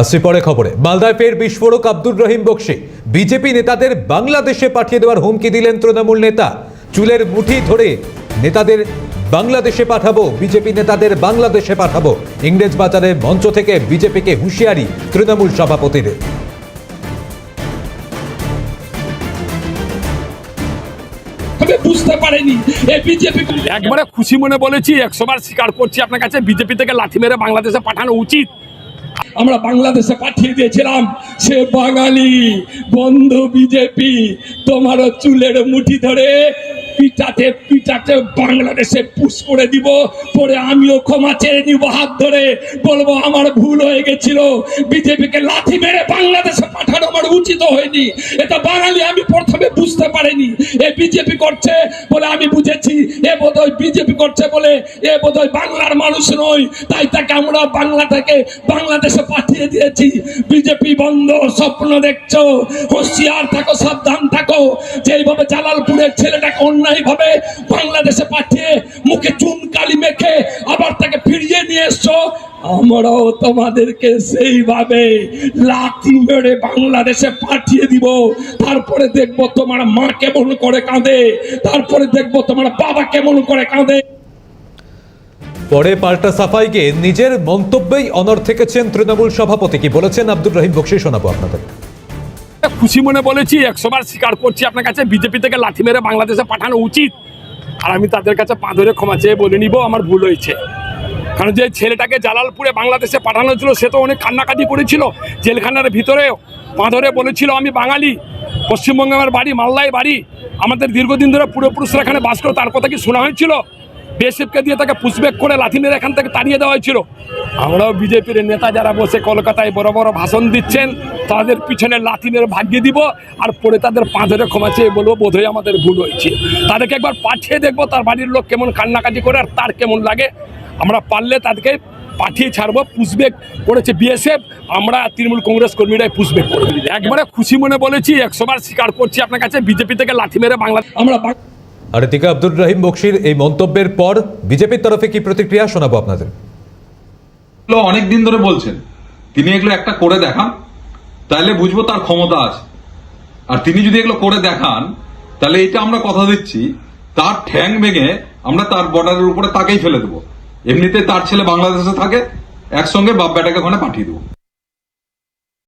আসছি পরে খবরে। মালদায় ফের বিস্ফোরক আব্দুর রহিম বক্সি। বিজেপি নেতাদের বাংলাদেশে পাঠিয়ে দেওয়ার হুমকি দিলেন তৃণমূল নেতা। চুলের মুঠি ধরে নেতাদের বাংলাদেশে পাঠাবো বিজেপি নেতাদের বাংলাদেশে পাঠাবো। ইংরেজ বাজারে মঞ্চ থেকে বিজেপিকে হুঁশিয়ারি তৃণমূল সভাপতির। বুঝতে পারিনি এই বিজেপি একবারে খুশি মনে বলেছি একশোবার স্বীকার করছি আপনার কাছে বিজেপি থেকে লাঠি মেরে বাংলাদেশে পাঠানো উচিত। আমরা বাংলাদেশে পাঠিয়ে দিয়েছিলাম। সে বাঙালি বন্ধু বিজেপি তোমারও চুলের মুঠি ধরে পিটাতে পিটাতে বাংলাদেশে পুশ করে দিব, পরে আমিও ক্ষমা চেয়ে নিব হাত ধরে। বলব, আমার ভুল হয়ে গেছিল। বিজেপিকে লাথি মেরে বাংলাদেশে উচিত হয়নি এটা বাঙালি আমি প্রথমে বুঝতে পারিনি। এ বিজেপি করছে বলে আমি বুঝেছি। এ বোধহয় বিজেপি করছে বলে এ বোধহয় বাংলার মানুষ নয় তাই তাকে আমরা বাংলা থেকে বাংলাদেশে পাঠিয়ে দিয়েছি। বিজেপি বন্ধ, স্বপ্ন দেখছ। হুঁশিয়ার থাকো, সাবধান থাকো। যেইভাবে জালালপুরের ছেলেটাকে অন্যায় ভাবে বাংলাদেশে পাঠিয়ে মুখে চুন কালি মেখে আবার তাকে নিয়ে এসছো? আমরাও তোমাদেরকে সেইভাবে লাথি মেরে বাংলাদেশে পাঠিয়ে দিব। তারপরে দেখব তোমার মা কেমন করে কাঁদে। তারপরে দেখব তোমার বাবা কেমন করে কাঁদে। পরে পাল্টা সাফাইকে নিজের মন্তব্যেই অনর থেকেছেন তৃণমূল সভাপতি কি বলেছেন আব্দুর রহিম? বক্সি শোনাবো আপনাদের। খুশি মনে বলেছি একশো বার স্বীকার করছি। আপনার কাছে বিজেপি থেকে লাঠি মেরে বাংলাদেশে পাঠানো উচিত। আর আমি তাদের কাছে পা ধরে ক্ষমা চেয়ে বলে নিব আমার ভুল হয়েছে। কারণ যে ছেলেটাকে জালালপুরে বাংলাদেশে পাঠানো ছিল সে তো অনেক কান্নাকাটি করেছিল। জেলখানার ভিতরে পা ধরে বলেছিল, আমি বাঙালি, পশ্চিমবঙ্গে আমার বাড়ি, মালদায় বাড়ি। আমাদের দীর্ঘদিন ধরে পূর্বপুরুষরা এখানে বাস করে, তার কথা কি শোনা হয়েছিল? বিএসএফকে দিয়ে তাকে পুষব্যাক করে লাথি মেরে এখান থেকে তাড়িয়ে দেওয়া হয়েছিল। আমরাও বিজেপির নেতা যারা বসে কলকাতায় বড় বড় ভাষণ দিচ্ছেন, তাদের পিছনে লাথি মেরে ভাগিয়ে দিব আর পরে তাদের পা ধরে ক্ষমা চেয়ে বলব, বোধহয় আমাদের ভুল হয়েছে। তাদেরকে একবার পাঠিয়ে দেখব, তার বাড়ির লোক কেমন কান্নাকাটি করে আর তার কেমন লাগে। আমরা পারলে তাদেরকে পাঠিয়ে ছাড়বো পুষবেক করেছে বিএসএফ আমরা তৃণমূল কংগ্রেস কর্মীরাই পুষবেক করব। একবারে খুশি মনে বলেছি একশোবার স্বীকার করছি আপনার কাছে বিজেপি থেকে লাঠি মেরে বাংলা আমরা আর এদিকে আব্দুর রহিম বক্সির এই মন্তব্যের পর বিজেপির তরফে কি প্রতিক্রিয়া শোনাবো আপনাদের? অনেক দিন ধরে বলছেন। তিনি এগুলো একটা করে দেখান তাহলে বুঝব তার ক্ষমতা আছে। আর তিনি যদি এগুলো করে দেখান তাহলে এটা আমরা কথা দিচ্ছি তার ঠ্যাং ভেঙে আমরা তার বর্ডারের উপরে তাকেই ফেলে দেবো। এমনিতে তার ছেলে বাংলাদেশে থাকে একসঙ্গে বাপ বেটাকে ওখানে পাঠিয়ে দেবো।